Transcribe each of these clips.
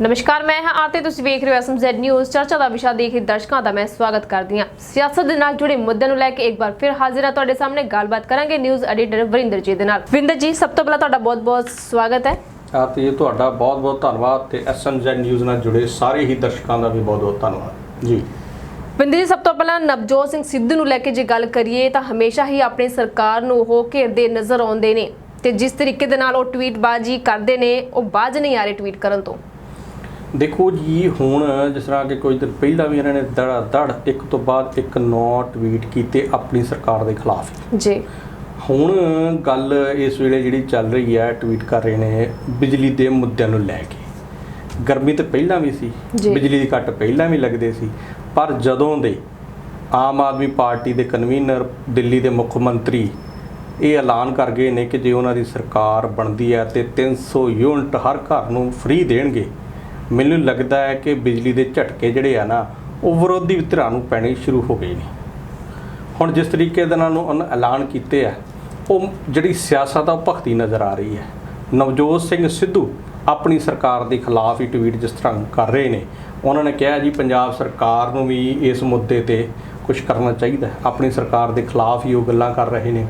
ਨਮਸਕਾਰ ਮੈਂ ਹਾਂ ਆਰਤੀ। ਤੁਸੀਂ ਵੇਖ ਰਹੇ ਹੋ ਐਸਐਮਜ਼ੈਡ ਨਿਊਜ਼। ਚਰਚਾ ਦਾ ਵਿਸ਼ਾ ਦੇਖ ਰਹੇ ਦਰਸ਼ਕਾਂ ਦਾ ਮੈਂ ਸਵਾਗਤ ਕਰਦੀ ਹਾਂ। ਸਿਆਸਤ ਦੇ ਨਾਲ ਜੁੜੇ ਮੁੱਦਿਆਂ ਨੂੰ ਲੈ ਕੇ ਇੱਕ ਵਾਰ ਫਿਰ ਹਾਜ਼ਰ ਹਾਂ ਤੁਹਾਡੇ ਸਾਹਮਣੇ। ਗੱਲਬਾਤ ਕਰਾਂਗੇ ਨਿਊਜ਼ ਐਡੀਟਰ ਵਰਿੰਦਰ ਜੀ ਦੇ ਨਾਲ। ਵਰਿੰਦਰ ਜੀ ਸਭ ਤੋਂ ਪਹਿਲਾਂ ਤੁਹਾਡਾ ਬਹੁਤ-ਬਹੁਤ ਸਵਾਗਤ ਹੈ। ਅਤੇ ਤੁਹਾਡਾ ਬਹੁਤ-ਬਹੁਤ ਧੰਨਵਾਦ ਤੇ ਐਸਐਮਜ਼ੈਡ ਨਿਊਜ਼ ਨਾਲ ਜੁੜੇ ਸਾਰੇ ਹੀ ਦਰਸ਼ਕਾਂ ਦਾ ਵੀ ਬਹੁਤ-ਬਹੁਤ ਧੰਨਵਾਦ। ਜੀ। ਵਰਿੰਦਰ ਜੀ ਸਭ ਤੋਂ ਪਹਿਲਾਂ ਨਵਜੋਤ ਸਿੰਘ ਸਿੱਧੂ ਨੂੰ ਲੈ ਕੇ ਜੇ ਗੱਲ ਕਰੀਏ ਤਾਂ ਹਮੇਸ਼ਾ ਹੀ ਆਪਣੀ ਸਰਕਾਰ ਨੂੰ ਉਹ ਘੇਰਦੇ ਨਜ਼ਰ ਆਉਂਦੇ ਨੇ ਤੇ ਜਿਸ ਤਰੀਕੇ ਦੇ ਨਾਲ ਉਹ ਟਵੀਟ ਬਾਜੀ ਕਰਦੇ ਨੇ ਉਹ ਬਾਜ ਨਹੀਂ ਆ ਰਹੇ ਟਵੀਟ ਕਰਨ ਤੋਂ। ਦੇਖੋ ਜੀ ਹੁਣ ਜਿਸ ਤਰ੍ਹਾਂ ਕਿ ਕੁਝ ਦਿਨ ਪਹਿਲਾਂ ਵੀ ਇਹਨਾਂ ਨੇ ਦੜਾ ਦੜ ਇੱਕ ਤੋਂ ਬਾਅਦ ਇੱਕ ਨੌ ਟਵੀਟ ਕੀਤੇ ਆਪਣੀ ਸਰਕਾਰ ਦੇ ਖਿਲਾਫ। ਜੀ। ਹੁਣ ਗੱਲ ਇਸ ਵੇਲੇ ਜਿਹੜੀ ਚੱਲ ਰਹੀ ਹੈ ਟਵੀਟ ਕਰ ਰਹੇ ਨੇ ਬਿਜਲੀ ਦੇ ਮੁੱਦਿਆਂ ਨੂੰ ਲੈ ਕੇ। ਗਰਮੀ ਤਾਂ ਪਹਿਲਾਂ ਵੀ ਸੀ। ਬਿਜਲੀ ਦੀ ਕੱਟ ਪਹਿਲਾਂ ਵੀ ਲੱਗਦੇ ਸੀ ਪਰ ਜਦੋਂ ਦੇ ਆਮ ਆਦਮੀ ਪਾਰਟੀ ਦੇ ਕਨਵੀਨਰ ਦਿੱਲੀ ਦੇ ਮੁੱਖ ਮੰਤਰੀ ਇਹ ਐਲਾਨ ਕਰ ਗਏ ਨੇ ਕਿ ਜੇ ਉਹਨਾਂ ਦੀ ਸਰਕਾਰ ਬਣਦੀ ਹੈ ਤੇ 300 ਯੂਨਿਟ ਹਰ ਘਰ ਨੂੰ ਫ੍ਰੀ ਦੇਣਗੇ ਮੈਨੂੰ ਲੱਗਦਾ ਹੈ ਕਿ ਬਿਜਲੀ ਦੇ ਝਟਕੇ ਜਿਹੜੇ ਆ ਨਾ, ਉਹ ਵਿਰੋਧੀ ਧਿਰਾਂ ਨੂੰ ਪੈਣੇ ਸ਼ੁਰੂ ਹੋ ਗਏ ਨੇ। ਹੁਣ ਜਿਸ ਤਰੀਕੇ ਦੇ ਨਾਲ ਉਹਨਾਂ ਐਲਾਨ ਕੀਤੇ ਆ, ਉਹ ਜਿਹੜੀ ਸਿਆਸਤ ਆ ਉਹ ਭਖਤੀ ਨਜ਼ਰ ਆ ਰਹੀ ਹੈ। ਨਵਜੋਤ ਸਿੰਘ ਸਿੱਧੂ ਆਪਣੀ ਸਰਕਾਰ ਦੇ ਖਿਲਾਫ ਹੀ ਟਵੀਟ ਜਿਸ ਤਰ੍ਹਾਂ ਕਰ ਰਹੇ ਨੇ, ਉਹਨਾਂ ਨੇ ਕਿਹਾ ਜੀ ਪੰਜਾਬ ਸਰਕਾਰ ਨੂੰ ਵੀ ਇਸ ਮੁੱਦੇ ਤੇ ਕੁਝ ਕਰਨਾ ਚਾਹੀਦਾ ਆਪਣੀ ਸਰਕਾਰ ਦੇ ਖਿਲਾਫ ਹੀ ਉਹ ਗੱਲਾਂ ਕਰ ਰਹੇ ਨੇ।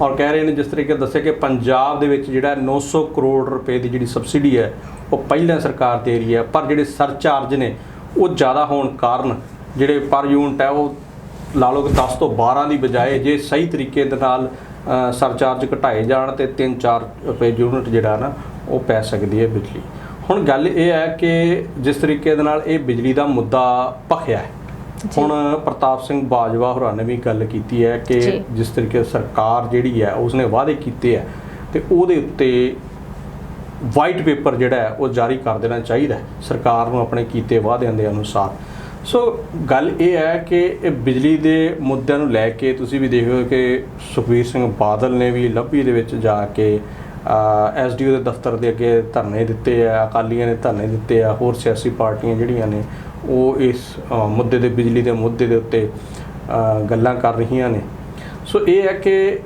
ਔਰ ਕਹਿ ਰਹੇ ਨੇ ਜਿਸ ਤਰੀਕੇ ਦੱਸਿਆ ਕਿ ਪੰਜਾਬ ਦੇ ਵਿੱਚ ਜਿਹੜਾ 900 ਕਰੋੜ ਰੁਪਏ ਦੀ ਜਿਹੜੀ ਸਬਸਿਡੀ ਹੈ, ਉਹ ਪਹਿਲਾਂ ਸਰਕਾਰ ਦੇ ਰਹੀ ਹੈ, ਪਰ ਜਿਹੜੇ ਸਰਚਾਰਜ ਨੇ, ਉਹ ਜ਼ਿਆਦਾ ਹੋਣ ਕਾਰਨ ਜਿਹੜੇ ਪਰ ਯੂਨਿਟ ਹੈ, ਉਹ ਲਾ ਲਓ ਕਿ 10 ਤੋਂ 12 ਦੀ ਬਜਾਏ ਜੇ ਸਹੀ ਤਰੀਕੇ ਦੇ ਨਾਲ ਸਰਚਾਰਜ ਘਟਾਏ ਜਾਣ ਤੇ 3-4 ਰੁਪਏ ਯੂਨਿਟ ਜਿਹੜਾ ਨਾ, ਉਹ ਪੈ ਸਕਦੀ ਹੈ ਬਿਜਲੀ। ਹੁਣ ਗੱਲ ਇਹ ਹੈ ਕਿ ਜਿਸ ਤਰੀਕੇ ਦੇ ਨਾਲ ਇਹ ਬਿਜਲੀ ਦਾ ਮੁੱਦਾ ਭਖਿਆ ਹੈ ਹੁਣ ਪ੍ਰਤਾਪ ਸਿੰਘ ਬਾਜਵਾ ਹੋਰਾਂ ਨੇ ਵੀ ਗੱਲ ਕੀਤੀ ਹੈ ਕਿ। ਜਿਸ ਤਰੀਕੇ ਸਰਕਾਰ ਜਿਹੜੀ ਹੈ ਉਸਨੇ ਵਾਅਦੇ ਕੀਤੇ ਹੈ ਤੇ ਉਹਦੇ ਉੱਤੇ ਵਾਈਟ ਪੇਪਰ ਜਿਹੜਾ ਹੈ ਉਹ ਜਾਰੀ ਕਰ ਦੇਣਾ ਚਾਹੀਦਾ ਹੈ। ਸਰਕਾਰ ਨੂੰ ਆਪਣੇ ਕੀਤੇ ਵਾਅਦਿਆਂ ਦੇ ਅਨੁਸਾਰ। ਸੋ ਗੱਲ ਇਹ ਹੈ ਕਿ ਇਹ ਬਿਜਲੀ ਦੇ ਮੁੱਦਿਆਂ ਨੂੰ ਲੈ ਕੇ ਤੁਸੀਂ ਵੀ ਦੇਖੋ ਕਿ ਸੁਖਬੀਰ ਸਿੰਘ ਬਾਦਲ ਨੇ ਵੀ ਲੱਭੀ ਦੇ ਵਿੱਚ ਜਾ ਕੇ ਐਸਡੀਓ ਦੇ ਦਫ਼ਤਰ ਦੇ ਅੱਗੇ ਧਰਨੇ ਦਿੱਤੇ ਆ ਅਕਾਲੀਆਂ ਨੇ ਧਰਨੇ ਦਿੱਤੇ ਆ ਹੋਰ ਸਿਆਸੀ ਪਾਰਟੀਆਂ ਜਿਹੜੀਆਂ ਨੇ ਉਹ ਇਸ ਮੁੱਦੇ ਦੇ, ਬਿਜਲੀ ਦੇ ਮੁੱਦੇ ਦੇ ਉੱਤੇ ਗੱਲਾਂ ਕਰ ਰਹੀਆਂ ਨੇ। ਸੋ ਇਹ ਹੈ ਕਿ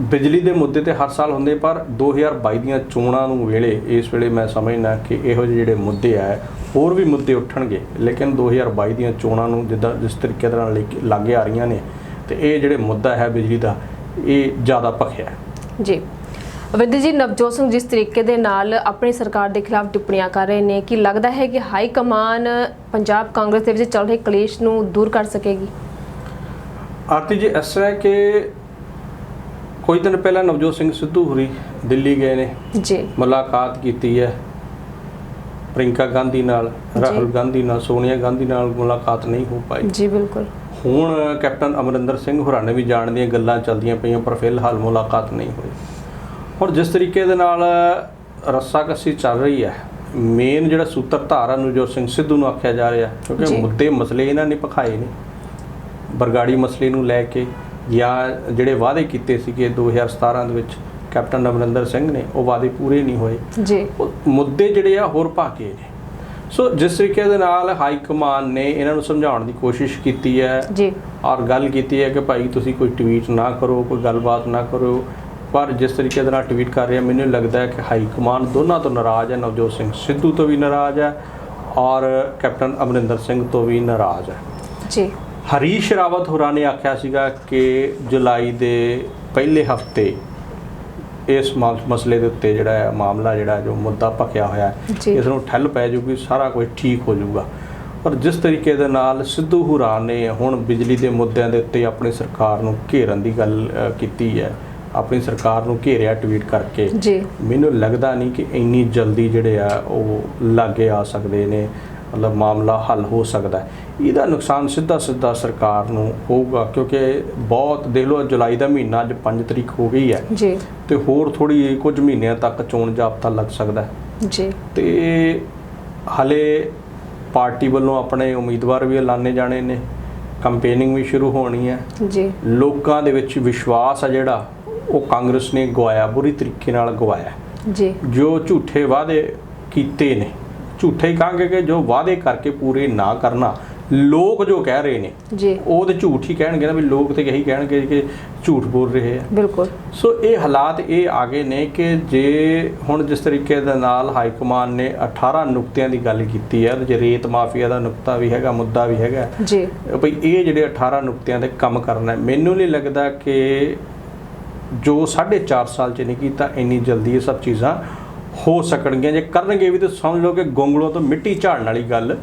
ਬਿਜਲੀ ਦੇ ਮੁੱਦੇ ਤੇ ਹਰ ਸਾਲ ਹੁੰਦੇ, ਪਰ 2022 ਦੀਆਂ ਚੋਣਾਂ ਨੂੰ ਵੇਲੇ ਇਸ ਵੇਲੇ ਮੈਂ ਸਮਝਣਾ ਕਿ ਇਹੋ ਜਿਹੇ ਜਿਹੜੇ ਮੁੱਦੇ ਆ, ਹੋਰ ਵੀ ਮੁੱਦੇ ਉੱਠਣਗੇ। ਲੇਕਿਨ 2022 ਦੀਆਂ ਚੋਣਾਂ ਨੂੰ ਜਿੱਦਾਂ, ਜਿਸ ਤਰੀਕੇ ਦੇ ਨਾਲ ਲੈ ਕੇ- ਲਾਗੇ ਆ ਰਹੀਆਂ ਨੇ, ਤੇ ਇਹ ਜਿਹੜੇ ਮੁੱਦਾ ਹੈ ਬਿਜਲੀ ਦਾ, ਇਹ ਜ਼ਿਆਦਾ ਭਖਿਆ ਜੀ। ਵਿਧੀ ਜੀ ਨਵਜੋਤ ਸਿੰਘ ਜਿਸ ਤਰੀਕੇ ਦੇ ਨਾਲ ਆਪਣੀ ਸਰਕਾਰ ਦੇ ਖਿਲਾਫ ਟਿੱਪਣੀਆਂ ਕਰ ਰਹੇ ਨੇ ਕਿ ਲੱਗਦਾ ਹੈ ਕਿ ਹਾਈ ਕਮਾਨ ਪੰਜਾਬ ਕਾਂਗਰਸ ਦੇ ਵਿੱਚ ਚੱਲ ਰਹੇ ਕਲੇਸ਼ ਨੂੰ ਦੂਰ ਕਰ ਸਕੇਗੀ? ਆਰਤੀ ਜੀ ਇਸ ਤਰ੍ਹਾਂ ਕਿ ਕੁਝ ਦਿਨ ਪਹਿਲਾਂ ਨਵਜੋਤ ਸਿੰਘ ਸਿੱਧੂ ਹੁਰੀ ਦਿੱਲੀ ਗਏ ਨੇ। ਜੀ। ਮੁਲਾਕਾਤ ਕੀਤੀ ਹੈ ਪ੍ਰਿੰਕਾ ਗਾਂਧੀ ਨਾਲ ਰਾਹੁਲ ਗਾਂਧੀ ਨਾਲ ਸੋਨੀਆ ਗਾਂਧੀ ਨਾਲ ਮੁਲਾਕਾਤ ਨਹੀਂ ਹੋ ਪਾਈ। ਜੀ ਬਿਲਕੁਲ। ਹੁਣ ਕੈਪਟਨ ਅਮਰਿੰਦਰ ਸਿੰਘ ਹੋਰਾਂ ਨੇ ਵੀ ਜਾਣ ਦੀਆਂ ਗੱਲਾਂ ਚੱਲਦੀਆਂ ਪਈਆਂ ਪਰ ਫਿਲਹਾਲ ਮੁਲਾਕਾਤ ਨਹੀਂ ਹੋਈ। ਹੁਣ ਜਿਸ ਤਰੀਕੇ ਦੇ ਨਾਲ ਰੱਸਾਕੱਸੀ ਚੱਲ ਰਹੀ ਹੈ ਮੇਨ ਜਿਹੜਾ ਸੂਤਰਧਾਰ ਆ ਨਵਜੋਤ ਸਿੰਘ ਸਿੱਧੂ ਨੂੰ ਆਖਿਆ ਜਾ ਰਿਹਾ। ਕਿਉਂਕਿ ਮੁੱਦੇ ਮਸਲੇ ਇਹਨਾਂ ਨੇ ਪਖਾਏ ਨੇ ਬਰਗਾੜੀ ਮਸਲੇ ਨੂੰ ਲੈ ਕੇ ਜਾਂ ਜਿਹੜੇ ਵਾਅਦੇ ਕੀਤੇ ਸੀਗੇ 2017 ਦੇ ਵਿੱਚ ਕੈਪਟਨ ਅਮਰਿੰਦਰ ਸਿੰਘ ਨੇ ਉਹ ਵਾਅਦੇ ਪੂਰੇ ਨਹੀਂ ਹੋਏ। ਜੀ। ਮੁੱਦੇ ਜਿਹੜੇ ਆ ਹੋਰ ਭਾਕੇ ਨੇ। ਸੋ ਜਿਸ ਤਰੀਕੇ ਦੇ ਨਾਲ ਹਾਈ ਕਮਾਨ ਨੇ ਇਹਨਾਂ ਨੂੰ ਸਮਝਾਉਣ ਦੀ ਕੋਸ਼ਿਸ਼ ਕੀਤੀ ਹੈ ਜੀ। ਔਰ ਗੱਲ ਕੀਤੀ ਹੈ ਕਿ ਭਾਈ ਤੁਸੀਂ ਕੋਈ ਟਵੀਟ ਨਾ ਕਰੋ ਕੋਈ ਗੱਲਬਾਤ ਨਾ ਕਰੋ ਪਰ ਜਿਸ ਤਰੀਕੇ ਦੇ ਨਾਲ ਟਵੀਟ ਕਰ ਰਿਹਾ ਮੈਨੂੰ ਲੱਗਦਾ ਹੈ ਕਿ ਹਾਈ ਕਮਾਨ ਦੋਨਾਂ ਤੋਂ ਨਾਰਾਜ਼ ਹੈ ਨਵਜੋਤ ਸਿੰਘ ਸਿੱਧੂ ਤੋਂ ਵੀ ਨਾਰਾਜ਼ ਹੈ ਔਰ ਕੈਪਟਨ ਅਮਰਿੰਦਰ ਸਿੰਘ ਤੋਂ ਵੀ ਨਾਰਾਜ਼ ਹੈ। ਜੀ। ਹਰੀਸ਼ ਰਾਵਤ ਹੋਰਾਂ ਨੇ ਆਖਿਆ ਸੀਗਾ ਕਿ ਜੁਲਾਈ ਦੇ ਪਹਿਲੇ ਹਫ਼ਤੇ ਇਸ ਮਸਲੇ ਦੇ ਉੱਤੇ ਜਿਹੜਾ ਹੈ ਮਾਮਲਾ ਜਿਹੜਾ ਜੋ ਮੁੱਦਾ ਭਖਿਆ ਹੋਇਆ ਹੈ। ਇਸ ਨੂੰ ਠੱਲ ਪੈ ਜਾਊਗੀ ਸਾਰਾ ਕੁਝ ਠੀਕ ਹੋ ਜਾਊਗਾ ਪਰ ਜਿਸ ਤਰੀਕੇ ਦੇ ਨਾਲ ਸਿੱਧੂ ਹੁਰਾਂ ਨੇ ਹੁਣ ਬਿਜਲੀ ਦੇ ਮੁੱਦਿਆਂ ਦੇ ਉੱਤੇ ਆਪਣੀ ਸਰਕਾਰ ਨੂੰ ਘੇਰਨ ਦੀ ਗੱਲ ਕੀਤੀ ਹੈ ਆਪਣੀ ਸਰਕਾਰ ਨੂੰ ਘੇਰਿਆ ਟਵੀਟ ਕਰਕੇ। ਜੀ। ਮੈਨੂੰ ਲੱਗਦਾ ਨਹੀਂ ਕਿ ਇੰਨੀ ਜਲਦੀ ਜਿਹੜੇ ਆ ਉਹ ਲਾਗੇ ਆ ਸਕਦੇ ਨੇ। ਮਤਲਬ ਮਾਮਲਾ ਹੱਲ ਹੋ ਸਕਦਾ ਹੈ। ਇਹਦਾ ਨੁਕਸਾਨ ਸਿੱਧਾ ਸਿੱਧਾ ਸਰਕਾਰ ਨੂੰ ਹੋਊਗਾ ਕਿਉਂਕਿ ਬਹੁਤ ਦੇਖ ਲਓ ਜੁਲਾਈ ਦਾ ਮਹੀਨਾ ਅੱਜ 5 ਤਰੀਕ ਹੋ ਗਈ ਹੈ। ਜੀ। ਤੇ ਹੋਰ ਥੋੜੀ ਕੁਝ ਮਹੀਨਿਆਂ ਤੱਕ ਚੋਣ ਜਾਬਤਾ ਲੱਗ ਸਕਦਾ ਹੈ। ਜੀ। ਤੇ ਹਲੇ ਪਾਰਟੀ ਵੱਲੋਂ ਆਪਣੇ ਉਮੀਦਵਾਰ ਵੀ ਐਲਾਨੇ ਜਾਣੇ ਨੇ। ਕੰਪੇਨਿੰਗ ਵੀ ਸ਼ੁਰੂ ਹੋਣੀ ਹੈ। ਜੀ। ਲੋਕਾਂ ਦੇ ਵਿੱਚ ਵਿਸ਼ਵਾਸ ਆ ਜਿਹੜਾ ਉਹ ਕਾਂਗਰਸ ਨੇ ਗਵਾਇਆ ਬੁਰੀ ਤਰੀਕੇ ਨਾਲ ਗਵਾਇਆ। ਜੀ। ਜੋ ਝੂਠੇ ਵਾਅਦੇ ਕੀਤੇ ਨੇ ਝੂਠੇ ਹੀ ਕਹਾਂਗੇ ਕਿ ਜੋ ਵਾਅਦੇ ਕਰਕੇ ਪੂਰੇ ਨਾ ਕਰਨਾ ਲੋਕ ਜੋ ਕਹਿ ਰਹੇ ਨੇ ਜੀ। ਉਹ ਤੇ ਝੂਠ ਹੀ ਕਹਿਣਗੇ ਨਾ ਵੀ ਲੋਕ ਤੇ ਇਹੀ ਕਹਿਣਗੇ ਕਿ ਝੂਠ ਬੋਲ ਰਹੇ ਆ। ਬਿਲਕੁਲ। ਸੋ ਇਹ ਹਾਲਾਤ ਇਹ ਆ ਗਏ ਨੇ ਕਿ ਜੇ ਹੁਣ ਜਿਸ ਤਰੀਕੇ ਦੇ ਨਾਲ ਹਾਈ ਕਮਾਨ ਨੇ 18 ਨੁਕਤਿਆਂ ਦੀ ਗੱਲ ਕੀਤੀ ਹੈ ਤੇ ਜੇ ਰੇਤ ਮਾਫੀਆ ਦਾ ਨੁਕਤਾ ਵੀ ਹੈਗਾ ਮੁੱਦਾ ਵੀ ਹੈਗਾ। ਜੀ। ਭਈ ਇਹ ਜਿਹੜੇ 18 ਨੁਕਤਿਆਂ ਤੇ ਕੰਮ ਕਰਨਾ ਮੈਨੂੰ ਨਹੀਂ ਲੱਗਦਾ ਕਿ ਜੋ 4.5 ਸਾਲ ਚ ਨਹੀਂ ਕੀਤਾ ਇੰਨੀ ਜਲਦੀ ਇਹ ਸਭ ਚੀਜ਼ਾਂ ਹੋ ਸਕਣਗੀਆਂ। ਜੇ ਕਰਨਗੇ ਵੀ ਤਾਂ ਸਮਝ ਲਓ ਕਿ ਗੋਂਗਲੋਂ ਤੋਂ ਮਿੱਟੀ ਝਾੜਨ ਵਾਲੀ ਗੱਲ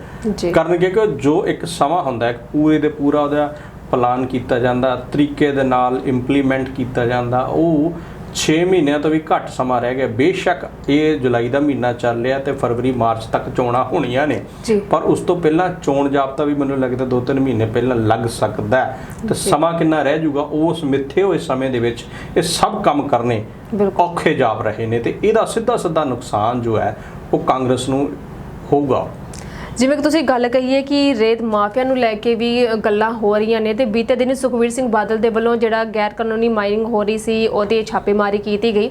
ਕਰਨਗੇ ਕਿ ਜੋ ਇੱਕ ਸਮਾਂ ਹੁੰਦਾ ਹੈ ਪੂਰੇ ਦੇ ਪੂਰਾ ਉਹਦਾ ਪਲਾਨ ਕੀਤਾ ਜਾਂਦਾ ਤਰੀਕੇ ਦੇ ਨਾਲ ਇੰਪਲੀਮੈਂਟ ਕੀਤਾ ਜਾਂਦਾ ਉਹ 6 ਮਹੀਨਿਆਂ ਤੋਂ ਵੀ ਘੱਟ ਸਮਾਂ ਰਹਿ ਗਿਆ। ਬੇਸ਼ੱਕ ਇਹ ਜੁਲਾਈ ਦਾ ਮਹੀਨਾ ਚੱਲ ਰਿਹਾ ਤੇ ਫਰਵਰੀ ਮਾਰਚ ਤੱਕ ਚੋਣਾਂ ਹੋਣੀਆਂ ਨੇ। ਪਰ ਉਸ ਤੋਂ ਪਹਿਲਾਂ ਚੋਣ ਜਾਬਤਾ ਵੀ ਮੈਨੂੰ ਲੱਗਦਾ 2-3 ਮਹੀਨੇ ਪਹਿਲਾਂ ਲੱਗ ਸਕਦਾ ਤੇ। ਸਮਾਂ ਕਿੰਨਾ ਰਹਿ ਜਾਊਗਾ ਉਸ ਮਿੱਥੇ ਹੋਏ ਸਮੇਂ ਦੇ ਵਿੱਚ ਇਹ ਸਭ ਕੰਮ ਕਰਨੇ ਔਖੇ ਜਾਪ ਰਹੇ ਨੇ ਤੇ ਇਹਦਾ ਸਿੱਧਾ ਸਿੱਧਾ ਨੁਕਸਾਨ ਜੋ ਹੈ ਉਹ ਕਾਂਗਰਸ ਨੂੰ ਹੋਊਗਾ। ਜਿਵੇਂ ਕਿ ਤੁਸੀਂ ਗੱਲ ਕਹੀ ਹੈ ਕਿ ਰੇਤ ਮਾਫੀਆ ਨੂੰ ਲੈ ਕੇ ਵੀ ਗੱਲਾਂ ਹੋ ਰਹੀਆਂ ਨੇ ਤੇ ਬੀਤੇ ਦਿਨ ਸੁਖਵੀਰ ਸਿੰਘ ਬਾਦਲ ਦੇ ਵੱਲੋਂ ਜਿਹੜਾ ਗੈਰ ਕਾਨੂੰਨੀ ਮਾਈਨਿੰਗ ਹੋ ਰਹੀ ਸੀ ਉਹਦੇ ਛਾਪੇਮਾਰੀ ਕੀਤੀ ਗਈ।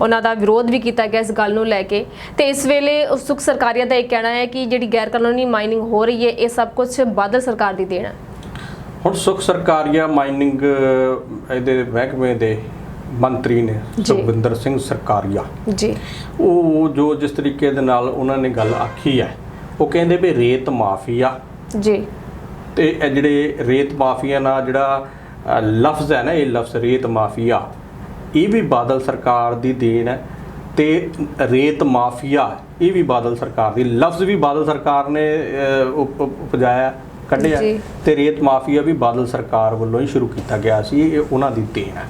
ਉਹਨਾਂ ਦਾ ਵਿਰੋਧ ਵੀ ਕੀਤਾ ਗਿਆ ਇਸ ਗੱਲ ਨੂੰ ਲੈ ਕੇ। ਤੇ ਇਸ ਵੇਲੇ ਸੁਖ ਸਰਕਾਰੀਆ ਦਾ ਇਹ ਕਹਿਣਾ ਹੈ ਕਿ ਜਿਹੜੀ ਗੈਰ ਕਾਨੂੰਨੀ ਮਾਈਨਿੰਗ ਹੋ ਰਹੀ ਹੈ ਇਹ ਸਭ ਕੁਝ ਬਾਦਲ ਸਰਕਾਰ ਦੀ ਦੇਣ ਹੈ। ਹੁਣ ਸੁਖ ਸਰਕਾਰੀਆ ਮਾਈਨਿੰਗ ਇਹਦੇ ਮਹਿਕਮੇ ਦੇ ਮੰਤਰੀ ਨੇ। ਸੁਖਵਿੰਦਰ ਸਿੰਘ ਸਰਕਾਰੀਆ। ਜੀ। ਉਹ ਜੋ ਜਿਸ ਤਰੀਕੇ ਦੇ ਨਾਲ ਉਹਨਾਂ ਨੇ ਗੱਲ ਆਖੀ ਹੈ ਉਹ ਕਹਿੰਦੇ ਵੀ ਰੇਤ ਮਾਫੀਆ ਜੀ। ਤੇ ਇਹ ਜਿਹੜੇ ਰੇਤ ਮਾਫੀਆ ਨਾਲ ਜਿਹੜਾ ਅ, ਲਫ਼ਜ਼ ਹੈ ਨਾ ਇਹ ਲਫ਼ਜ਼ ਰੇਤ ਮਾਫੀਆ ਇਹ ਵੀ ਬਾਦਲ ਸਰਕਾਰ ਦੀ ਦੇਣ ਹੈ ਤੇ ਰੇਤ ਮਾਫੀਆ ਇਹ ਵੀ ਬਾਦਲ ਸਰਕਾਰ ਦੀ ਲਫ਼ਜ਼ ਵੀ ਬਾਦਲ ਸਰਕਾਰ ਨੇ ਅ, ਉਪ- ਉਪ- ਉਪਜਾਇਆ ਕੱਢਿਆ ਜੀ। ਤੇ ਰੇਤ ਮਾਫੀਆ ਵੀ ਬਾਦਲ ਸਰਕਾਰ ਵੱਲੋਂ ਹੀ ਸ਼ੁਰੂ ਕੀਤਾ ਗਿਆ ਸੀ ਇਹ ਉਹਨਾਂ ਦੀ ਦੇਣ ਹੈ।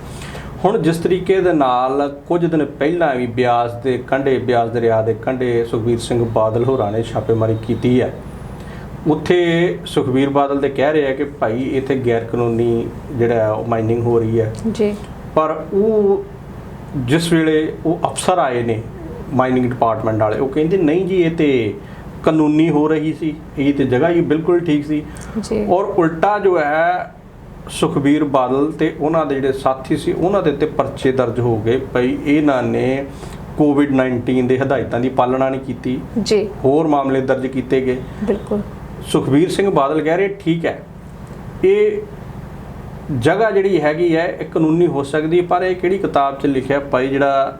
ਹੁਣ ਜਿਸ ਤਰੀਕੇ ਦੇ ਨਾਲ ਕੁਝ ਦਿਨ ਪਹਿਲਾਂ ਵੀ ਬਿਆਸ ਦੇ ਕੰਢੇ ਬਿਆਸ ਦਰਿਆ ਦੇ ਕੰਢੇ ਸੁਖਬੀਰ ਸਿੰਘ ਬਾਦਲ ਹੋਰਾਂ ਨੇ ਛਾਪੇਮਾਰੀ ਕੀਤੀ ਹੈ। ਉੱਥੇ ਸੁਖਬੀਰ ਬਾਦਲ ਤੇ ਕਹਿ ਰਿਹਾ ਕਿ ਭਾਈ ਇੱਥੇ ਗੈਰ ਕਾਨੂੰਨੀ ਜਿਹੜਾ ਮਾਈਨਿੰਗ ਹੋ ਰਹੀ ਹੈ। ਜੀ। ਪਰ ਉਹ ਜਿਸ ਵੇਲੇ ਉਹ ਅਫਸਰ ਆਏ ਨੇ ਮਾਈਨਿੰਗ ਡਿਪਾਰਟਮੈਂਟ ਵਾਲੇ ਉਹ ਕਹਿੰਦੇ ਨਹੀਂ ਜੀ ਇਹ ਤੇ ਕਾਨੂੰਨੀ ਹੋ ਰਹੀ ਸੀ ਇਹ ਤੇ ਜਗ੍ਹਾ ਹੀ ਬਿਲਕੁਲ ਠੀਕ ਸੀ। ਜੀ। ਔਰ ਉਲਟਾ ਜੋ ਹੈ ਸੁਖਬੀਰ ਬਾਦਲ ਤੇ ਉਹਨਾਂ ਦੇ ਜਿਹੜੇ ਸਾਥੀ ਸੀ ਉਹਨਾਂ ਦੇ ਉੱਤੇ ਪਰਚੇ ਦਰਜ ਹੋ ਗਏ ਭਈ ਇਹਨਾਂ ਨੇ ਕੋਵਿਡ 19 ਦੇ ਹਦਾਇਤਾਂ ਦੀ ਪਾਲਣਾ ਨਹੀਂ ਕੀਤੀ। ਜੀ। ਹੋਰ ਮਾਮਲੇ ਦਰਜ ਕੀਤੇ ਗਏ। ਬਿਲਕੁਲ। ਸੁਖਬੀਰ ਸਿੰਘ ਬਾਦਲ ਕਹਿ ਰਹੇ ਠੀਕ ਹੈ। ਇਹ ਜਗ੍ਹਾ ਜਿਹੜੀ ਹੈਗੀ ਹੈ ਇਹ ਕਾਨੂੰਨੀ ਹੋ ਸਕਦੀ ਪਰ ਇਹ ਕਿਹੜੀ ਕਿਤਾਬ 'ਚ ਲਿਖਿਆ ਭਾਈ ਜਿਹੜਾ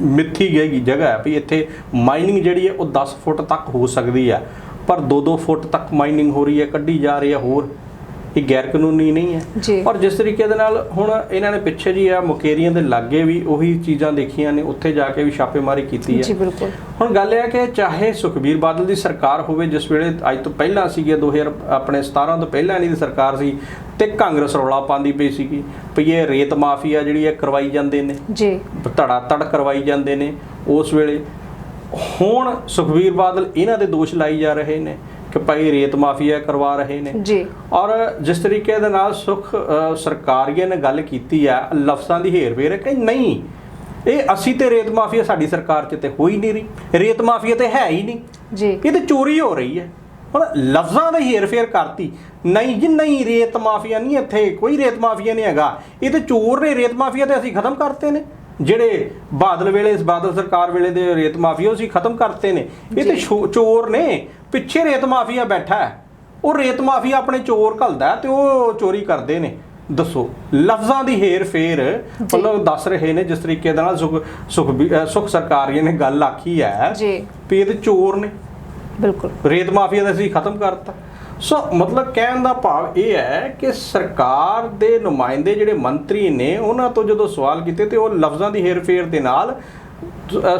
ਮਿੱਥੀ ਗਈ ਜਗ੍ਹਾ ਹੈ ਵੀ ਇੱਥੇ ਮਾਈਨਿੰਗ ਜਿਹੜੀ ਹੈ ਉਹ 10 ਫੁੱਟ ਤੱਕ ਹੋ ਸਕਦੀ ਹੈ। ਪਰ 2-2 ਫੁੱਟ ਤੱਕ ਮਾਈਨਿੰਗ ਹੋ ਰਹੀ ਹੈ ਕੱਢੀ ਜਾ ਰਹੀ ਹੈ ਹੋਰ। ਇਹ ਗੈਰ ਕਾਨੂੰਨੀ ਨਹੀਂ ਹੈ। ਔਰ ਜਿਸ ਤਰੀਕੇ ਦੇ ਨਾਲ ਹੁਣ ਇਹਨਾਂ ਨੇ ਪਿੱਛੇ ਜੀ ਆ ਮੁਕੇਰੀਆਂ ਦੇ ਲਾਗੇ ਵੀ ਉਹੀ ਚੀਜ਼ਾਂ ਦੇਖੀਆਂ ਨੇ ਉੱਥੇ ਜਾ ਕੇ ਵੀ ਛਾਪੇਮਾਰੀ ਕੀਤੀ ਹੈ। ਜੀ ਬਿਲਕੁਲ। ਹੁਣ ਗੱਲ ਇਹ ਹੈ ਕਿ ਚਾਹੇ ਸੁਖਬੀਰ ਬਾਦਲ ਦੀ ਸਰਕਾਰ ਹੋਵੇ ਜਿਸ ਵੇਲੇ ਅੱਜ ਤੋਂ ਪਹਿਲਾਂ ਸੀਗੇ 2000 ਆਪਣੇ 17 ਤੋਂ ਪਹਿਲਾਂ ਨਹੀਂ ਦੀ ਸਰਕਾਰ ਸੀ ਤੇ ਕਾਂਗਰਸ ਰੌਲਾ ਪਾਉਂਦੀ ਪਈ ਸੀਗੀ ਵੀ ਇਹ ਰੇਤ ਮਾਫੀਆ ਜਿਹੜੀ ਹੈ ਕਰਵਾਈ ਜਾਂਦੇ ਨੇ। ਜੀ। ਧੜਾ ਧੜ ਕਰਵਾਈ ਜਾਂਦੇ ਨੇ। ਉਸ ਵੇਲੇ ਹੁਣ ਸੁਖਬੀਰ ਬਾਦਲ ਇਹਨਾਂ ਦੇ ਦੋਸ਼ ਲਾਈ ਜਾ ਰਹੇ ਨੇ। ਕਿ ਭਾਈ ਰੇਤ ਮਾਫੀਆ ਕਰਵਾ ਰਹੇ ਨੇ। ਜੀ। ਔਰ ਜਿਸ ਤਰੀਕੇ ਦੇ ਨਾਲ ਸੁਖ ਸਰਕਾਰੀਏ ਨੇ ਗੱਲ ਕੀਤੀ ਹੈ ਲਫ਼ਜ਼ਾਂ ਦੀ ਹੇਰ-ਫੇਰ ਹੈ ਕਿ ਨਹੀਂ? ਇਹ ਅਸੀਂ ਤੇ ਰੇਤ ਮਾਫੀਆ ਸਾਡੀ ਸਰਕਾਰ 'ਚ ਤੇ ਹੋ ਹੀ ਨਹੀਂ ਰਹੀ। ਰੇਤ ਮਾਫੀਆ ਤੇ ਹੈ ਹੀ ਨਹੀਂ। ਜੀ। ਇਹ ਤੇ ਚੋਰੀ ਹੋ ਰਹੀ ਹੈ। ਹੁਣ ਲਫ਼ਜ਼ਾਂ ਦੀ ਹੇਰ-ਫੇਰ ਕਰਤੀ। ਨਹੀਂ ਜੀ ਨਹੀਂ ਰੇਤ ਮਾਫੀਆ ਨਹੀਂ ਇੱਥੇ ਕੋਈ ਰੇਤ ਮਾਫੀਆ ਨਹੀਂ ਹੈਗਾ। ਇਹ ਤੇ ਚੋਰ ਨੇ ਰੇਤ ਮਾਫੀਆ ਤੇ ਅਸੀਂ ਖਤਮ ਕਰਤੇ ਨੇ। ਜਿਹੜੇ ਬਾਦਲ ਵੇਲੇ ਇਸ ਬਾਦਲ ਸਰਕਾਰ ਵੇਲੇ ਦੇ ਰੇਤ ਮਾਫੀਆ ਅਸੀਂ ਖਤਮ ਕਰਤੇ ਨੇ। ਇਹ ਤੇ ਚੋਰ ਨੇ। ਪਿੱਛੇ ਰੇਤ ਮਾਫੀਆ ਬੈਠਾ ਹੈ। ਉਹ ਰੇਤ ਮਾਫੀਆ ਆਪਣੇ ਚੋਰ ਘਲਦਾ ਤੇ ਉਹ ਚੋਰੀ ਕਰਦੇ ਨੇ। ਦੱਸੋ ਲਫ਼ਜ਼ਾਂ ਦੀ ਹੇਰ ਫੇਰ ਮਤਲਬ ਦੱਸ ਰਹੇ ਨੇ ਜਿਸ ਤਰੀਕੇ ਦੇ ਨਾਲ ਸੁਖ ਸੁਖ ਸੁਖ ਸਰਕਾਰੀਏ ਨੇ ਗੱਲ ਆਖੀ ਹੈ ਜੀ। ਵੀ ਇਹ ਚੋਰ ਨੇ। ਬਿਲਕੁਲ। ਰੇਤ ਮਾਫੀਆ ਦਾ ਅਸੀਂ ਖਤਮ ਕਰਤਾ। ਸੋ ਮਤਲਬ ਕਹਿਣ ਦਾ ਭਾਵ ਇਹ ਹੈ ਕਿ ਸਰਕਾਰ ਦੇ ਨੁਮਾਇੰਦੇ ਜਿਹੜੇ ਮੰਤਰੀ ਨੇ ਉਹਨਾਂ ਤੋਂ ਜਦੋਂ ਸਵਾਲ ਕੀਤੇ ਤੇ ਉਹ ਲਫ਼ਜ਼ਾਂ ਦੀ ਹੇਰ-ਫੇਰ ਦੇ ਨਾਲ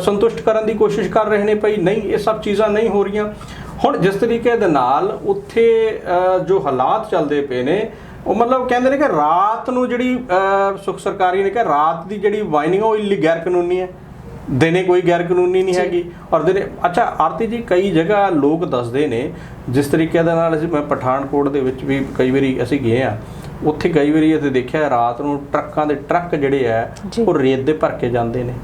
ਸੰਤੁਸ਼ਟ ਕਰਨ ਦੀ ਕੋਸ਼ਿਸ਼ ਕਰ ਰਹੇ ਨੇ ਭਈ ਨਹੀਂ ਇਹ ਸਭ ਚੀਜ਼ਾਂ ਨਹੀਂ ਹੋ ਰਹੀਆਂ। ਹੁਣ ਜਿਸ ਤਰੀਕੇ ਦੇ ਨਾਲ ਉੱਥੇ ਜੋ ਹਾਲਾਤ ਚੱਲਦੇ ਪਏ ਨੇ ਉਹ ਮਤਲਬ ਕਹਿੰਦੇ ਨੇ ਕਿ ਰਾਤ ਨੂੰ ਜਿਹੜੀ ਸੁਖ ਸਰਕਾਰੀ ਨੇ ਕਿ ਰਾਤ ਦੀ ਜਿਹੜੀ ਵਾਈਨਿੰਗ ਉਹ ਇਲੀ ਗੈਰ ਕਾਨੂੰਨੀ ਹੈ ਦਿਨੇ ਕੋਈ ਗੈਰ ਕਾਨੂੰਨੀ ਨਹੀਂ। ਹੈਗੀ ਔਰ ਦਿਨੇ ਅੱਛਾ ਆਰਤੀ ਜੀ ਕਈ ਜਗ੍ਹਾ ਲੋਕ ਦੱਸਦੇ ਨੇ ਜਿਸ ਤਰੀਕੇ ਦੇ ਨਾਲ ਅਸੀਂ ਮੈਂ ਪਠਾਨਕੋਟ ਦੇ ਵਿੱਚ ਵੀ ਕਈ ਵਾਰੀ ਅਸੀਂ ਗਏ ਆ ਉੱਥੇ ਕਈ ਵਾਰੀ ਅਸੀਂ ਦੇਖਿਆ ਰਾਤ ਨੂੰ ਟਰੱਕਾਂ ਦੇ ਟਰੱਕ ਜਿਹੜੇ ਆ। ਉਹ ਰੇਤ ਦੇ ਭਰ ਕੇ ਜਾਂਦੇ ਨੇ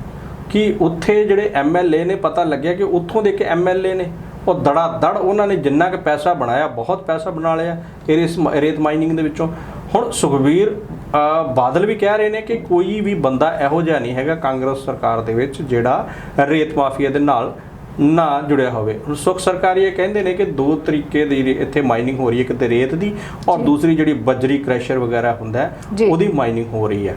ਕਿ ਉੱਥੇ ਜਿਹੜੇ ਐਮਐਲਏ ਨੇ ਪਤਾ ਲੱਗਿਆ ਕਿ ਉੱਥੋਂ ਦੇ ਇੱਕ ਐਮਐਲਏ ਨੇ ਉਹ ਦੜਾ ਦੜ ਉਹਨਾਂ ਨੇ ਜਿੰਨਾ ਕੁ ਪੈਸਾ ਬਣਾਇਆ ਬਹੁਤ ਪੈਸਾ ਬਣਾ ਲਿਆ ਰੇਸ- ਰੇਤ ਮਾਈਨਿੰਗ ਦੇ ਵਿੱਚੋਂ। ਹੁਣ ਸੁਖਬੀਰ ਅ, ਬਾਦਲ ਵੀ ਕਹਿ ਰਹੇ ਨੇ ਕਿ ਕੋਈ ਵੀ ਬੰਦਾ ਇਹੋ ਜਿਹਾ ਨਹੀਂ ਹੈਗਾ ਕਾਂਗਰਸ ਸਰਕਾਰ ਦੇ ਵਿੱਚ ਜਿਹੜਾ ਰੇਤ ਮਾਫੀਆ ਦੇ ਨਾਲ ਨਾ ਜੁੜਿਆ ਹੋਵੇ। ਹੁਣ ਸੁਖ ਸਰਕਾਰੀ ਇਹ ਕਹਿੰਦੇ ਨੇ ਕਿ ਦੋ ਤਰੀਕੇ ਦੀ ਇੱਥੇ ਮਾਈਨਿੰਗ ਹੋ ਰਹੀ ਹੈ ਇੱਕ ਤੇ ਰੇਤ ਦੀ ਔਰ ਦੂਸਰੀ ਜਿਹੜੀ ਬਜਰੀ ਕ੍ਰੈਸ਼ਰ ਵਗੈਰਾ ਹੁੰਦਾ। ਉਹਦੀ ਮਾਈਨਿੰਗ ਹੋ ਰਹੀ ਹੈ।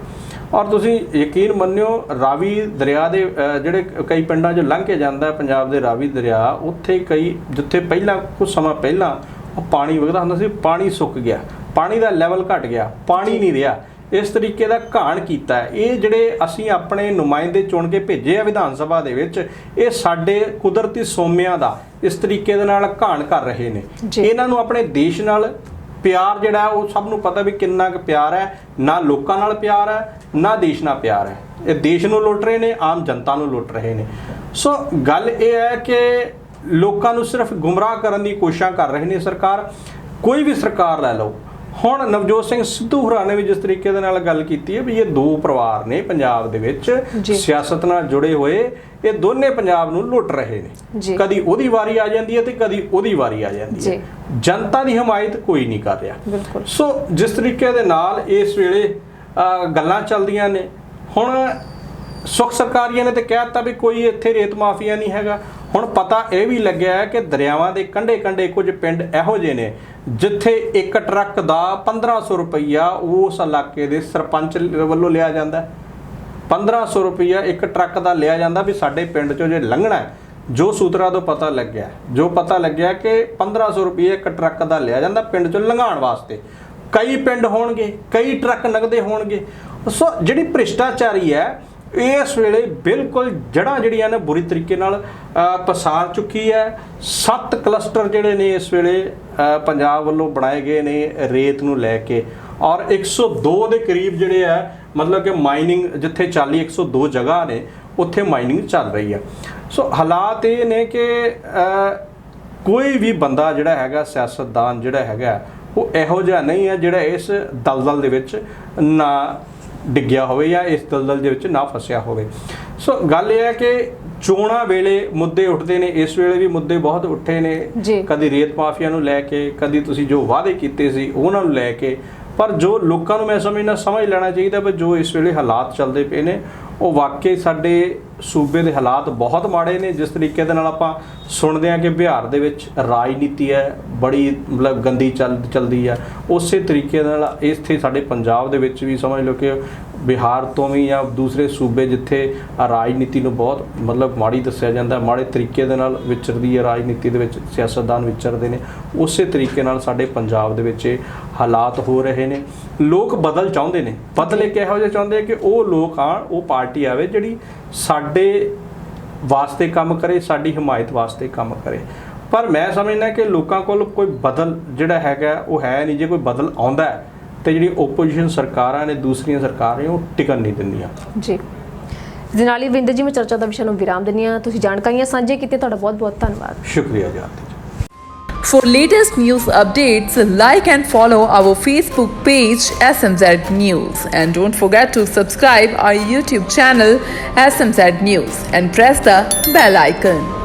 ਔਰ ਤੁਸੀਂ ਯਕੀਨ ਮੰਨਿਓ ਰਾਵੀ ਦਰਿਆ ਦੇ ਜਿਹੜੇ ਕਈ ਪਿੰਡਾਂ 'ਚ ਲੰਘ ਕੇ ਜਾਂਦਾ ਪੰਜਾਬ ਦੇ ਰਾਵੀ ਦਰਿਆ ਉੱਥੇ ਕਈ ਜਿੱਥੇ ਪਹਿਲਾਂ ਕੁਝ ਸਮਾਂ ਪਹਿਲਾਂ ਉਹ ਪਾਣੀ ਵਗਦਾ ਹੁੰਦਾ ਸੀ ਪਾਣੀ ਸੁੱਕ ਗਿਆ ਪਾਣੀ ਦਾ ਲੈਵਲ ਘਟ ਗਿਆ ਪਾਣੀ ਨਹੀਂ ਰਿਹਾ ਇਸ ਤਰੀਕੇ ਦਾ ਘਾਣ ਕੀਤਾ। ਇਹ ਜਿਹੜੇ ਅਸੀਂ ਆਪਣੇ ਨੁਮਾਇੰਦੇ ਚੁਣ ਕੇ ਭੇਜੇ ਆ ਵਿਧਾਨ ਸਭਾ ਦੇ ਵਿੱਚ ਇਹ ਸਾਡੇ ਕੁਦਰਤੀ ਸੋਮਿਆਂ ਦਾ ਇਸ ਤਰੀਕੇ ਦੇ ਨਾਲ ਘਾਣ ਕਰ ਰਹੇ ਨੇ। ਇਹਨਾਂ ਨੂੰ ਆਪਣੇ ਦੇਸ਼ ਨਾਲ ਪਿਆਰ ਜਿਹੜਾ ਉਹ ਸਭ ਨੂੰ ਪਤਾ ਵੀ ਕਿੰਨਾ ਕੁ ਪਿਆਰ ਹੈ। ਨਾ ਲੋਕਾਂ ਨਾਲ ਪਿਆਰ ਹੈ, ਨਾ ਦੇਸ਼ ਨਾਲ ਪਿਆਰ ਹੈ। ਇਹ ਦੇਸ਼ ਨੂੰ ਲੁੱਟ ਰਹੇ ਨੇ, ਆਮ ਜਨਤਾ ਨੂੰ ਲੁੱਟ ਰਹੇ ਨੇ। ਸੋ ਗੱਲ ਇਹ ਹੈ ਕਿ ਲੋਕਾਂ ਨੂੰ ਸਿਰਫ ਗੁੰਮਰਾਹ ਕਰਨ ਦੀ ਕੋਸ਼ਿਸ਼ਾਂ ਕਰ ਰਹੇ ਨੇ ਸਰਕਾਰ। ਕੋਈ ਵੀ ਸਰਕਾਰ ਲੈ ਲਓ ਹੁਣ ਨਵਜੋਤ ਸਿੰਘ ਸਿੱਧੂ ਹੋਰਾਂ ਨੇ ਵੀ ਜਿਸ ਤਰੀਕੇ ਦੇ ਨਾਲ ਗੱਲ ਕੀਤੀ ਹੈ ਵੀ ਇਹ ਦੋ ਪਰਿਵਾਰ ਨੇ ਪੰਜਾਬ ਦੇ ਵਿੱਚ। ਸਿਆਸਤ ਨਾਲ ਜੁੜੇ ਹੋਏ ਇਹ ਦੋਨੇ ਪੰਜਾਬ ਨੂੰ ਲੁੱਟ ਰਹੇ ਨੇ। ਕਦੀ ਉਹਦੀ ਵਾਰੀ ਆ ਜਾਂਦੀ ਹੈ ਤੇ ਕਦੀ ਉਹਦੀ ਵਾਰੀ ਆ ਜਾਂਦੀ ਹੈ। ਜਨਤਾ ਦੀ ਹਮਾਇਤ ਕੋਈ ਨਹੀਂ ਕਰ ਰਿਹਾ ਸੋ ਜਿਸ ਤਰੀਕੇ ਦੇ ਨਾਲ ਇਸ ਵੇਲੇ ਗੱਲਾਂ ਚੱਲਦੀਆਂ ਨੇ ਹੁਣ ਸੁਖ ਸਰਕਾਰੀਆਂ ਨੇ ਤੇ ਕਹਿ ਦਿੱਤਾ ਵੀ ਕੋਈ ਇੱਥੇ ਰੇਤ ਮਾਫੀਆ ਨਹੀਂ ਹੈਗਾ ਹੁਣ ਪਤਾ ਇਹ ਵੀ ਲੱਗਿਆ ਹੈ ਕਿ ਦਰਿਆਵਾਂ ਦੇ ਕੰਢੇ ਕੰਢੇ ਕੁਝ ਪਿੰਡ ਇਹੋ ਜਿਹੇ ਨੇ, ਜਿੱਥੇ ਇੱਕ ਟਰੱਕ ਦਾ 1500 ਰੁਪਈਆ ਉਸ ਇਲਾਕੇ ਦੇ ਸਰਪੰਚ ਵੱਲੋਂ ਲਿਆ ਜਾਂਦਾ ਹੈ। 1500 ਰੁਪਈਆ ਇੱਕ ਟਰੱਕ ਦਾ ਲਿਆ ਜਾਂਦਾ ਵੀ ਸਾਡੇ ਪਿੰਡ ਚੋਂ ਜੇ ਲੰਘਣਾ ਜੋ ਸੂਤਰਾਂ ਤੋਂ ਪਤਾ ਲੱਗਿਆ ਜੋ ਪਤਾ ਲੱਗਿਆ ਕਿ 1500 ਰੁਪਏ ਇੱਕ ਟਰੱਕ ਦਾ ਲਿਆ ਜਾਂਦਾ ਪਿੰਡ ਚੋਂ ਲੰਘਾਉਣ ਵਾਸਤੇ। ਕਈ ਪਿੰਡ ਹੋਣਗੇ, ਕਈ ਟਰੱਕ ਨਗਦੇ ਹੋਣਗੇ। ਸੋ ਜਿਹੜੀ ਭ੍ਰਿਸ਼ਟਾਚਾਰੀ ਹੈ ਇਸ ਵੇਲੇ ਬਿਲਕੁਲ ਜੜ੍ਹਾਂ ਜਿਹੜੀਆਂ ਨੇ ਬੁਰੀ ਤਰੀਕੇ ਨਾਲ ਪਸਾਰ ਚੁੱਕੀ ਹੈ। ਸੱਤ ਕਲਸਟਰ ਜਿਹੜੇ ਨੇ ਇਸ ਵੇਲੇ ਪੰਜਾਬ ਵੱਲੋਂ ਬਣਾਏ ਗਏ ਨੇ ਰੇਤ ਨੂੰ ਲੈ ਕੇ। ਔਰ 102 ਦੇ ਕਰੀਬ ਜਿਹੜੇ ਆ, ਮਤਲਬ ਕਿ ਮਾਈਨਿੰਗ ਜਿੱਥੇ ਚੱਲੀ 102 ਜਗ੍ਹਾ ਨੇ, ਉੱਥੇ ਮਾਈਨਿੰਗ ਚੱਲ ਰਹੀ ਹੈ ਸੋ ਹਾਲਾਤ ਇਹ ਨੇ ਕਿ ਕੋਈ ਵੀ ਬੰਦਾ ਜਿਹੜਾ ਹੈਗਾ, ਸਿਆਸਤਦਾਨ ਜਿਹੜਾ ਹੈਗਾ, ਉਹ ਇਹੋ ਜਿਹਾ ਨਹੀਂ ਹੈ ਜਿਹੜਾ ਇਸ ਦਲਦਲ ਦੇ ਵਿੱਚ ਨਾ ਡਿੱਗਿਆ ਹੋਵੇ ਜਾਂ ਇਸ ਦਲਦਲ ਦੇ ਵਿੱਚ ਨਾ ਫਸਿਆ ਹੋਵੇ। ਸੋ ਗੱਲ ਇਹ ਹੈ ਕਿ ਚੋਣਾਂ ਵੇਲੇ ਮੁੱਦੇ ਉੱਠਦੇ ਨੇ ਇਸ ਵੇਲੇ ਵੀ ਮੁੱਦੇ ਬਹੁਤ ਉੱਠੇ ਨੇ। ਕਦੀ ਰੇਤ ਮਾਫੀਆ ਨੂੰ ਲੈ ਕੇ ਕਦੀ ਤੁਸੀਂ ਜੋ ਵਾਅਦੇ ਕੀਤੇ ਸੀ ਉਹਨਾਂ ਨੂੰ ਲੈ ਕੇ। ਪਰ ਜੋ ਲੋਕਾਂ ਨੂੰ ਮੈਂ ਸਮਝਣਾ ਸਮਝ ਲੈਣਾ ਚਾਹੀਦਾ ਵੀ ਜੋ ਇਸ ਵੇਲੇ ਹਾਲਾਤ ਚੱਲਦੇ ਪਏ ਨੇ ਉਹ ਵਾਕਈ ਸਾਡੇ ਸੂਬੇ ਦੇ ਹਾਲਾਤ ਬਹੁਤ ਮਾੜੇ ਨੇ। ਜਿਸ ਤਰੀਕੇ ਦੇ ਨਾਲ ਆਪਾਂ ਸੁਣਦੇ ਹਾਂ ਕਿ ਬਿਹਾਰ ਦੇ ਵਿੱਚ ਰਾਜਨੀਤੀ ਹੈ, ਬੜੀ ਮਤਲਬ ਗੰਦੀ ਚੱਲ ਚੱਲਦੀ ਹੈ। ਉਸੇ ਤਰੀਕੇ ਨਾਲ ਇੱਥੇ ਸਾਡੇ ਪੰਜਾਬ ਦੇ ਵਿੱਚ ਵੀ ਸਮਝ ਲਓ ਕਿ ਬਿਹਾਰ ਤੋਂ ਵੀ ਜਾਂ ਦੂਸਰੇ ਸੂਬੇ ਜਿੱਥੇ ਰਾਜਨੀਤੀ ਨੂੰ ਬਹੁਤ ਮਤਲਬ ਮਾੜੀ ਦੱਸਿਆ ਜਾਂਦਾ, ਮਾੜੇ ਤਰੀਕੇ ਦੇ ਨਾਲ ਵਿਚਰਦੀ ਹੈ ਰਾਜਨੀਤੀ ਦੇ ਵਿੱਚ, ਸਿਆਸਤਦਾਨ ਵਿਚਰਦੇ ਨੇ। ਉਸੇ ਤਰੀਕੇ ਨਾਲ ਸਾਡੇ ਪੰਜਾਬ ਦੇ ਵਿੱਚ ਇਹ ਹਾਲਾਤ ਹੋ ਰਹੇ ਨੇ। ਲੋਕ ਬਦਲ ਚਾਹੁੰਦੇ ਨੇ। ਬਦਲ ਇੱਕ ਇਹੋ ਜਿਹਾ ਚਾਹੁੰਦੇ ਕਿ ਉਹ ਲੋਕ ਆਣ, ਉਹ ਪਾਰਟੀ ਆਵੇ ਜਿਹੜੀ ਸਾਡੇ ਵਾਸਤੇ ਕੰਮ ਕਰੇ, ਸਾਡੀ ਹਮਾਇਤ ਵਾਸਤੇ ਕੰਮ ਕਰੇ। ਪਰ ਮੈਂ ਸਮਝਦਾ ਕਿ ਲੋਕਾਂ ਕੋਲ ਕੋਈ ਬਦਲ ਜਿਹੜਾ ਹੈਗਾ, ਉਹ ਹੈ ਨਹੀਂ। ਜੇ ਕੋਈ ਬਦਲ ਆਉਂਦਾ ਹੈ ਤੇ ਜਿਹੜੀ ਓਪੋਜੀਸ਼ਨ ਸਰਕਾਰਾਂ ਨੇ ਦੂਸਰੀਆਂ ਸਰਕਾਰਾਂ ਨੇ ਉਹ ਟਿਕਣ ਨਹੀਂ ਦਿੰਦੀਆਂ ਜੀ ਦੇ ਨਾਲ ਹੀ ਵਿੰਦਰ ਜੀ ਮੈਂ ਚਰਚਾ ਦਾ ਵਿਸ਼ਾ ਨੂੰ ਵਿਰਾਮ ਦਿੰਦੀ ਹਾਂ ਤੁਸੀਂ ਜਾਣਕਾਰੀਆਂ ਸਾਂਝੇ ਕੀਤੀਆਂ ਤੁਹਾਡਾ ਬਹੁਤ ਬਹੁਤ ਧੰਨਵਾਦ ਸ਼ੁਕਰੀਆ ਜੀ ਆਪ ਜੀ For latest news updates, like and follow our Facebook page SMZ News and don't forget to subscribe our YouTube channel SMZ News and press the bell icon.